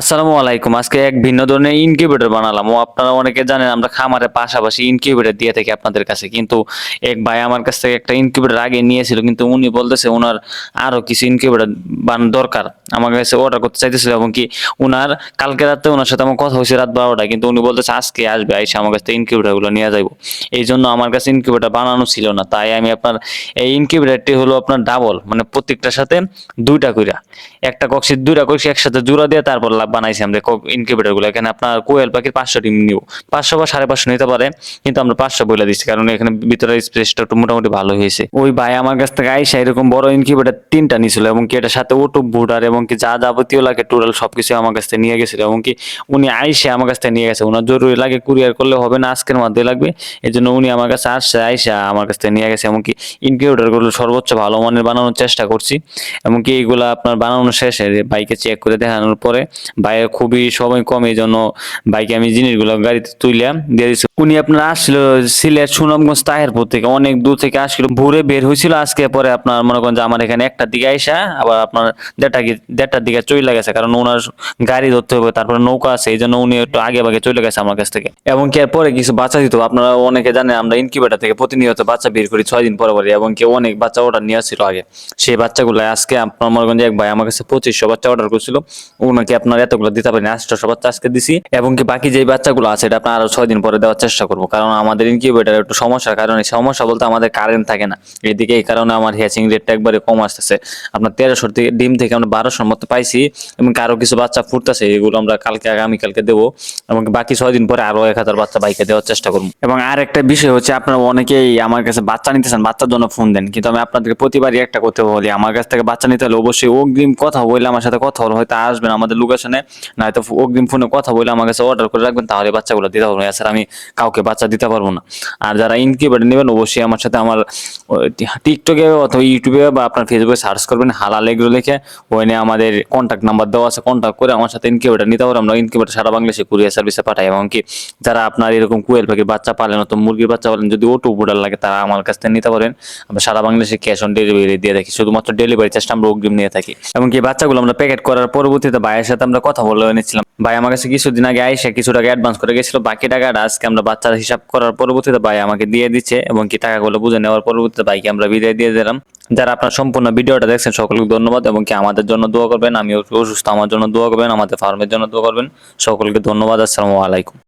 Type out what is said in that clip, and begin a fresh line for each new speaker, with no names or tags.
আসসালামু আলাইকুম। আজকে এক ভিন্ন ধরনের ইনকিউবেটর বানালাম। ও আপনারা অনেকে জানেন আমরা খামারে পাশাপাশি ইনকিউবেটর দিয়ে থাকি আপনাদের কাছে। কিন্তু এক ভাই আমার কাছ থেকে একটা ইনকিউবেটর আগে নিয়েছিল, কিন্তু উনি বলতেছে ওনার আরও কিছু ইনকিউবেটর বানানো দরকার। আমার কাছে অর্ডার করতে চাইতেছিল এবং কি ওনার কালকে রাতে ওনার সাথে আমার কথা হয়েছে রাত বারোটায়, কিন্তু উনি বলতেছে আজকে আসবে, আইসে আমার কাছ থেকে ইনকিউবেটরগুলো নিয়ে যাব এই জন্য আমার কাছে ইনকিউবেটর বানানো ছিল না। তাই আমি আপনার এই ইনকিউবেটরটি হলো আপনার ডাবল মানে প্রত্যেকটার সাথে দুইটা কইরা, একটা কক্সি দুইটা কক্সি একসাথে জোড়া দিয়ে তারপর লা- বানাইছি আমরা ইনকিউবেটরগুলো এখানে আপনার কোয়েল পাখির পাঁচশো ডিম নিব। পাঁচশো বা সাড়ে পাঁচশো নিতে পারে কিন্তু আমরা পাঁচশো বলে দিচ্ছি কারণ এখানে ভিতরে স্পেসটা একটু মোটামুটি ভালো হয়েছে। ওই ভাই আমার কাছ থেকে আইসা এরকম বড় ইনকিউবেটর তিনটা নিছিল, এবং কি এটার সাথে ওটু বুটার এবং কি যা যাবতীয় লাগে টোটাল সবকিছু আমার কাছ থেকে নিয়ে গেছিল, এবং কি উনি আইসে আমার কাছ থেকে নিয়ে গেছে। ওনার জরুরি লাগে কুরিয়ার করলে হবে না, আজকের মধ্যে লাগবে। এই জন্য উনি আমার কাছে আসছে, আইসা আমার কাছ থেকে নিয়ে গেছে এমনকি ইনকিউবেটরগুলো সর্বোচ্চ ভালো মানের বানানোর চেষ্টা করছি। এমনকি এইগুলা আপনার বানানো শেষে বাইকে চেক করে দেখানোর পরে বাইরে খুবই সময় কম এই জন্য বাইকে আমি জিনিসগুলো গাড়িতে তুইলাম দিয়ে দিচ্ছি উনি আপনার আসছিল সিলেট সুনামগঞ্জ তাহেরপুর থেকে, অনেক দূর থেকে আসছিল, ভোরে বের হয়েছিল, আজকে পরে আপনার মনে করেন যে আমার এখানে একটার দিকে আইসা, আবার আপনার দেড়টা দেড়টার দিকে চলে গেছে, কারণ ওনার গাড়ি ধরতে হবে, তারপরে নৌকা আছে এই জন্য উনি একটু আগে ভাগে চলে গেছে আমার কাছ থেকে। এবং কি এরপরে কিছু বাচ্চা দিত, আপনারা অনেকে জানেন, আমরা ইনকিউবেটার থেকে প্রতিনিয়ত বাচ্চা বের করি ছয় দিন পরে পরে এবং কি অনেক বাচ্চা অর্ডার নিয়ে ছিল আগে। সেই বাচ্চাগুলো আজকে আপনার মনে করেন যে এক ভাই আমার কাছে পঁচিশশো বাচ্চা অর্ডার করছিল, ওনাকে আপনার এতগুলো দিতে পারেন, আটশোশো বাচ্চা আজকে দিছি। এবং কি বাকি যে বাচ্চাগুলো আছে, এটা আপনার আরও ছয় দিন পরে দেওয়ার চেষ্টা করব। কারণ আমাদের ইনকিউবেটার একটু সমস্যার কারণে, সমস্যা বলতে আমাদের কারেন্ট থাকে না। এদিকে এই কারণে আমার হ্যাচিং রেটটা একবারে কম আসতেছে। আপনার তেরোশো থেকে ডিম থেকে আমরা বারোশোর মতো পাইছি, এবং আরও কিছু বাচ্চা ফুটতেছে, এগুলো আমরা কালকে, আগামীকালকে দেবো। এবং বাকি ছয় দিন পরে আরও এক হাজার বাচ্চা বাইকে দেওয়ার চেষ্টা করব। এবং আর একটা বিষয় হচ্ছে, আপনারা অনেকেই আমার কাছে বাচ্চা নিতে চান বাচ্চার জন্য ফোন দেন। কিন্তু আমি আপনাদেরকে প্রতিবারই একটা করতে বলি, আমার কাছ থেকে বাচ্চা নিতে হলে অবশ্যই অগ্রিম কথা বললে আমার সাথে কথা হলো হয়তো আসবেন আমাদের লোকেশনে নয়তো অগ্রিম ফোনে কথা বলে আমার কাছে অর্ডার করে রাখবেন, তাহলে বাচ্চাগুলো দিতে এছাড়া আমি কাউকে বাচ্চা দিতে পারব না। আর যারা ইনকিউবেটর নেবেন, অবশ্যই আমার সাথে আমার টিকটকে অথবা ইউটিউবে বা আপনার ফেসবুকে সার্চ করবেন হালাল এগুলো লিখে। ওখানে আমাদের কন্ট্যাক্ট নাম্বার দেওয়া আছে কন্ট্যাক্ট করে আমার সাথে ইনকিউবেটর নিতে পারব আমরা ইনকিউবেটর সারা বাংলাদেশে কুরিয়ার সার্ভিসে পাঠাই। কি যারা আপনার এরকম কুয়েল পাখির বাচ্চা পালেন, অথবা মুরগির বাচ্চা পালেন, যদি ওটু বুডার লাগে, তারা আমার কাছ থেকে নিতে পারেন। আমরা সারা বাংলাদেশে ক্যাশ অন ডেলিভারি দিয়ে থাকি। শুধুমাত্র ডেলিভারি চার্জটা আমরা অগ্রিম নিয়ে থাকি। এবং কি বাচ্চাগুলো আমরা প্যাকেট করার পরবর্তীতে ভাইয়ের সাথে আমরা কথা বলে এনেছিলাম ভাই আমার কাছে কিছুদিন আগে আইসে কিছু টাকা অ্যাডভান্স করে গেছিল। বাকি টাকাটা আজকে আমরা বাচ্চার হিসাব করার পরবর্তীতে ভাই আমাকে দিয়ে দিচ্ছে এবং কি টাকাগুলো বুঝে নেওয়ার পরবর্তীতে ভাইকে আমরা বিদায় দিয়ে দিলাম। যারা আপনার সম্পূর্ণ ভিডিওটা দেখছেন, সকলকে ধন্যবাদ এবং কি আমাদের জন্য দোয়া করবেন। আমি অসুস্থ, আমার জন্য দোয়া করবেন, আমাদের ফার্মের জন্য দোয়া করবেন। সকলকে ধন্যবাদ, আসসালামু আলাইকুম।